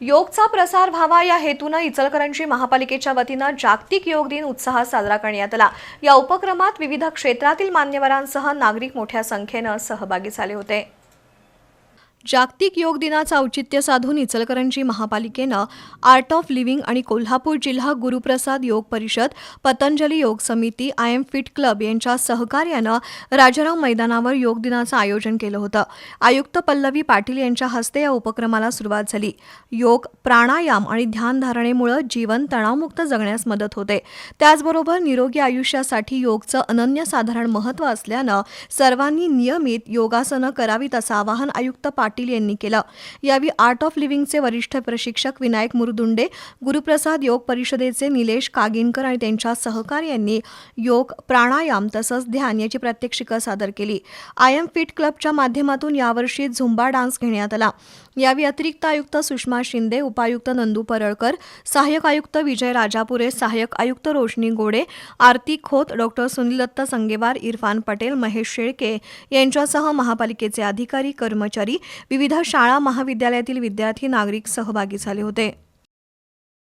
योगचा प्रसार व्हावा या हेतूनं इचलकरंजी महापालिकेच्या वतीनं जागतिक योग दिन उत्साहात साजरा करण्यात आला. या उपक्रमात विविध क्षेत्रातील मान्यवरांसह नागरिक मोठ्या संख्येनं सहभागी झाले होते. जागतिक योग दिनाचं औचित्य साधून इचलकरंजी महापालिकेनं आर्ट ऑफ लिव्हिंग आणि कोल्हापूर जिल्हा गुरुप्रसाद योग परिषद पतंजली योग समिती आय एम फिट क्लब यांच्या सहकार्यानं राजाराम मैदानावर योग दिनाचं आयोजन केलं होतं. आयुक्त पल्लवी पाटील यांच्या हस्ते या उपक्रमाला सुरुवात झाली. योग प्राणायाम आणि ध्यानधारणेमुळं जीवन तणावमुक्त जगण्यास मदत होते. त्याचबरोबर निरोगी आयुष्यासाठी योगचं अनन्यसाधारण महत्त्व असल्यानं सर्वांनी नियमित योगासनं करावीत असं आवाहन आयुक्त पाटील यांनी केलं. यावेळी आर्ट ऑफ लिव्हिंगचे वरिष्ठ प्रशिक्षक विनायक मुरदुंडे गुरुप्रसाद योग परिषदेचे निलेश कागिनकर आणि त्यांच्या सहकार्यांनी योग प्राणायाम तसंच ध्यान याची प्रात्यक्षिकं सादर केली. आय एम फिट क्लबच्या माध्यमातून यावर्षी झुंबा डान्स घेण्यात आला. यावेळी अतिरिक्त आयुक्त सुषमा शिंदे उपायुक्त नंदू परळकर सहाय्यक आयुक्त विजय राजापुरे सहाय्यक आयुक्त रोशनी गोडे आरती खोत डॉक्टर सुनीलदत्त संगेवार इरफान पटेल महेश शेळके यांच्यासह महापालिकेचे अधिकारी कर्मचारी विविध शाळा महाविद्यालयातील विद्यार्थी नागरिक सहभागी झाले होते.